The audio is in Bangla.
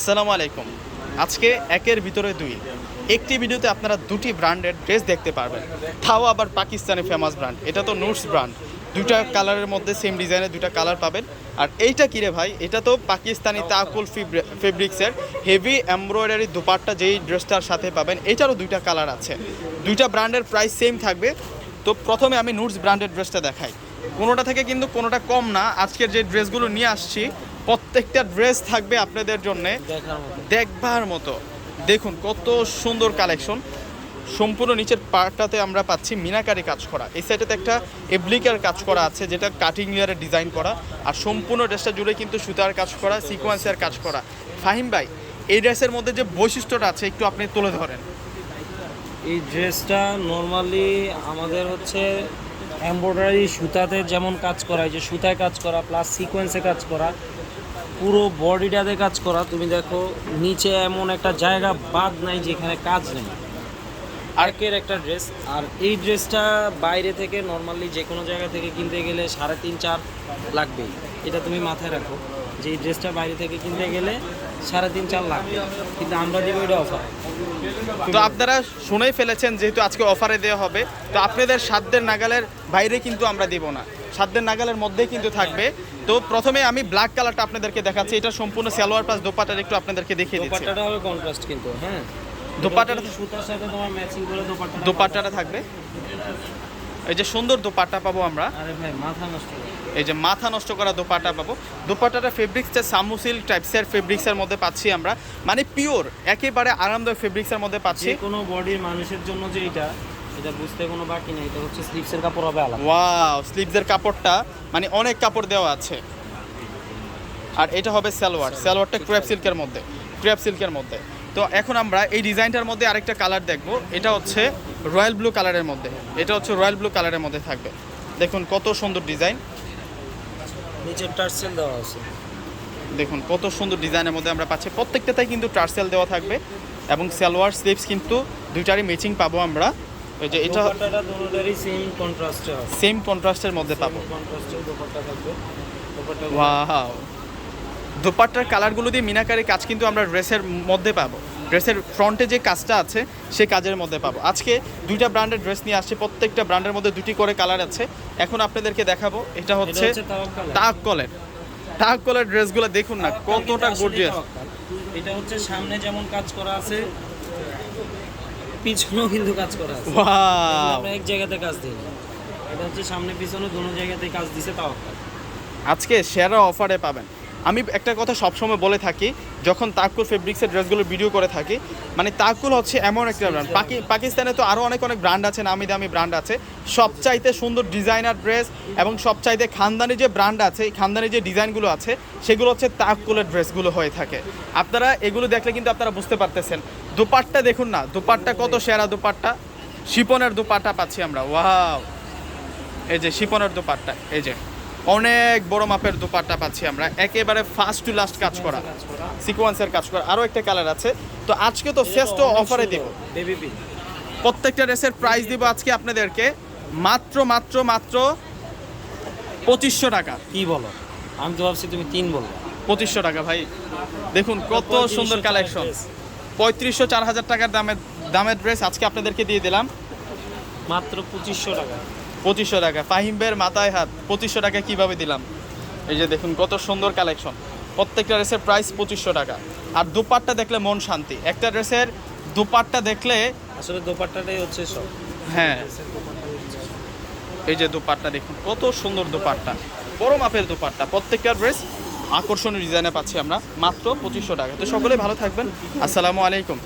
আসসালামু আলাইকুম। আজকে একের ভিতরে দুই। একটি ভিডিওতে আপনারা দুটি ব্র্যান্ডের ড্রেস দেখতে পারবেন। তাও আবার পাকিস্তানি ফেমাস ব্র্যান্ড এটা তো নোটস ব্র্যান্ড দুটা কালারের মধ্যে সেম ডিজাইনের দুটা কালার পাবেন। আর এইটা কিরে ভাই? এটা তো পাকিস্তানি তাকুল ফেব্রিক্সের হেভি এমব্রয়ডারি দুপাট্টা যেই ড্রেসটার সাথে পাবেন, এটারও দুইটা কালার আছে। দুইটা ব্র্যান্ডের প্রাইস সেম থাকবে। তো প্রথমে আমি নুটস ব্র্যান্ডের ড্রেসটা দেখাই। কোনোটা থেকে কিন্তু কোনোটা কম না। আজকের যে ড্রেসগুলো নিয়ে আসছি প্রত্যেকটা ড্রেস থাকবে আপনাদের জন্যে দেখবার মতো। দেখুন কত সুন্দর কালেকশন। সম্পূর্ণ নিচের পার্টটাতে আমরা পাচ্ছি মিনাকারি কাজ করা। এই সাইডেতে একটা এব্লিকার কাজ করা আছে যেটা কাটিং লেয়ারে ডিজাইন করা। আর সম্পূর্ণ ড্রেসটা জুড়ে কিন্তু সুতার কাজ করা সিকোয়েন্সের কাজ করা। ফাহিম ভাই এই ড্রেসের মধ্যে যে বৈশিষ্ট্যটা আছে একটু আপনি তুলে ধরেন। এই ড্রেসটা নর্মালি আমাদের হচ্ছে এমব্রয়ডারি সুতাতে যেমন কাজ করা এই যে সুতায় কাজ করা প্লাস সিকোয়েন্সে কাজ করা পুরো বডিটাতে কাজ করা। তুমি দেখো নিচে এমন একটা জায়গা বাদ নাই যেখানে কাজ নেই। আর্কের একটা ড্রেস আর এই ড্রেসটা বাইরে থেকে নর্মালি যে কোনো জায়গা থেকে কিনতে গেলে সাড়ে তিন চার লাগবেই। এটা তুমি মাথায় রাখো যে এই ড্রেসটা বাইরে থেকে কিনতে গেলে সাড়ে তিন চার লাগবে। কিন্তু আমরা দিব এটা অফার তো আপনারা শুনেই ফেলেছেন যেহেতু আজকে অফারে দেওয়া হবে। তো আপনাদের সাধ্যের নাগালের বাইরে কিন্তু আমরা দিব না। সাধ্যের নাগালের মধ্যেই কিন্তু থাকবে। তো প্রথমে আমি ব্ল্যাক কালারটা আপনাদেরকে দেখাচ্ছি। এটা সম্পূর্ণ সালোয়ার প্লাস দোপাটার একটু আপনাদেরকে দেখিয়ে দিচ্ছি। দোপাট্টাটা হবে কন্ট্রাস্ট কিন্তু হ্যাঁ। দোপাট্টাটা সুতার সাথে তোমার ম্যাচিং করে দোপাট্টাটা দোপাট্টাটা থাকবে। এই যে সুন্দর দোপাট্টা পাবো আমরা। আরে ভাই মাথা নষ্ট এই যে মাথা নষ্ট করা দোপাট্টা পাবো। দোপাট্টাটা ফেব্রিক্সটা সামুসিল টাইপসের ফেব্রিক্সের মধ্যে পাচ্ছি আমরা। মানে পিওর একেবারে আরামদায়ক ফেব্রিক্সের মধ্যে পাচ্ছি। কোনো বডির মানুষের জন্য যে এটা এটা বুঝতে কোনো বাকি নেই এটা হচ্ছে স্লিপসের কাপড় হবে আলাদা। ওয়াও স্লিভসের কাপড়টা মানে অনেক কাপড় দেওয়া আছে। আর এটা হবে সালোয়ার সালোয়ারটা ক্র্যাপ সিল্কের মধ্যে ক্র্যাপ সিল্কের মধ্যে। তো এখন আমরা এই ডিজাইনটার মধ্যে আরেকটা কালার দেখব এটা হচ্ছে রয়্যাল ব্লু কালারের মধ্যে এটা হচ্ছে রয়্যাল ব্লু কালারের মধ্যে থাকবে। দেখুন কত সুন্দর ডিজাইন। নিচে টার্সেল দেওয়া আছে। দেখুন কত সুন্দর ডিজাইনের মধ্যে আমরা পাচ্ছি প্রত্যেকটাতেই কিন্তু টার্সেল দেওয়া থাকবে এবং সালোয়ার স্লিভস কিন্তু দুইটারই ম্যাচিং পাবো আমরা। ওই যে এটা দোপাট্টাটা দুটোটারই সেম কন্ট্রাস্টে হবে। সেম কন্ট্রাস্টের মধ্যে পাবো। কন্ট্রাস্টের দোপাট্টা থাকবে। দোপাট্টা ওয়াও দোপাট্টার কালারগুলো দিয়ে মিনাকারি কাজ কিন্তু আমরা ড্রেসের মধ্যে পাবো। ড্রেসের ফ্রন্টে যে কাজটা আছে সেই কাজের মধ্যে পাবো। আজকে দুইটা ব্র্যান্ডের ড্রেস নিয়ে আসছে প্রত্যেকটা ব্র্যান্ডের মধ্যে দুটি করে কালার আছে। এখন আপনাদেরকে দেখাবো এটা হচ্ছে হচ্ছে তাওয়াক্কাল টাক কলের টাক কলের ড্রেসগুলো দেখুন না কতটা গর্জিয়াস এটা হচ্ছে সামনে যেমন কাজ করা আছে পিছনেও কিন্তু কাজ করা আছে। আমরা এক জায়গাতে কাজ দিই। এটা হচ্ছে সামনে পিছনে দুটো জায়গাতে কাজ দিছে তাও আজকে সেরা অফারে পাবেন। আমি একটা কথা সবসময় বলে থাকি যখন তাকুল ফেব্রিক্সের ড্রেসগুলো ভিডিও করে থাকি মানে তাকুল হচ্ছে এমন একটা ব্র্যান্ড পাকিস্তানে তো আরও অনেক অনেক ব্র্যান্ড আছে নামি দামি ব্র্যান্ড আছে। সবচাইতে সুন্দর ডিজাইনার ড্রেস এবং সবচাইতে খানদানি যে ব্র্যান্ড আছে খানদানি যে ডিজাইনগুলো আছে সেগুলো হচ্ছে তাকুলের ড্রেসগুলো হয়ে থাকে। আপনারা এগুলো দেখলে কিন্তু আপনারা বুঝতে পারতেছেন দুপাট্টা দেখুন না দুপাট্টা কত সেরা দুপাট্টা। শিপনের দুপাট্টা পাচ্ছি আমরা ওয়াও। এই যে শিপনের দুপাট্টা এই যে। অনেক বড় মাপের দুপাট্টা পাচ্ছি আমরা একেবারে ফার্স্ট টু লাস্ট কাজ করা। সিকোয়েন্সের কাজ করা। আরও একটা কালার আছে। তো আজকে তো শ্রেষ্ঠ অফারে দিব। প্রত্যেকটা ড্রেসের প্রাইস দিব আজকে আপনাদেরকে। মাত্র মাত্র মাত্র পঁচিশশো টাকা। কি বলো? আমি তো ভাবছি তুমি তিন বলল। পঁচিশশো টাকা ভাই। দেখুন কত সুন্দর কালেকশন পঁয়ত্রিশশো চার হাজার টাকার দামের দামের ড্রেস আজকে আপনাদেরকে দিয়ে দিলাম। মাত্র পঁচিশশো টাকা। পঁচিশশো টাকা। ফাহিমবের মাথায় হাত পঁচিশশো টাকা কীভাবে দিলাম? এই যে দেখুন কত সুন্দর কালেকশন প্রত্যেকটা ড্রেসের প্রাইস পঁচিশশো টাকা। আর দুপাট্টা দেখলে মন শান্তি। একটা ড্রেসের দুপাট্টা দেখলে আসলে দোপাট্টাটাই হচ্ছে সব। হ্যাঁ। দোপাট্টাই এই যে দুপাট্টা দেখুন কত সুন্দর দুপাট্টা। বড় মাপের দুপাট্টা। প্রত্যেকটা ড্রেস আকর্ষণীয় ডিজাইনে পাচ্ছি আমরা মাত্র পঁচিশশো টাকা। তো সকলে ভালো থাকবেন। আসসালামু আলাইকুম।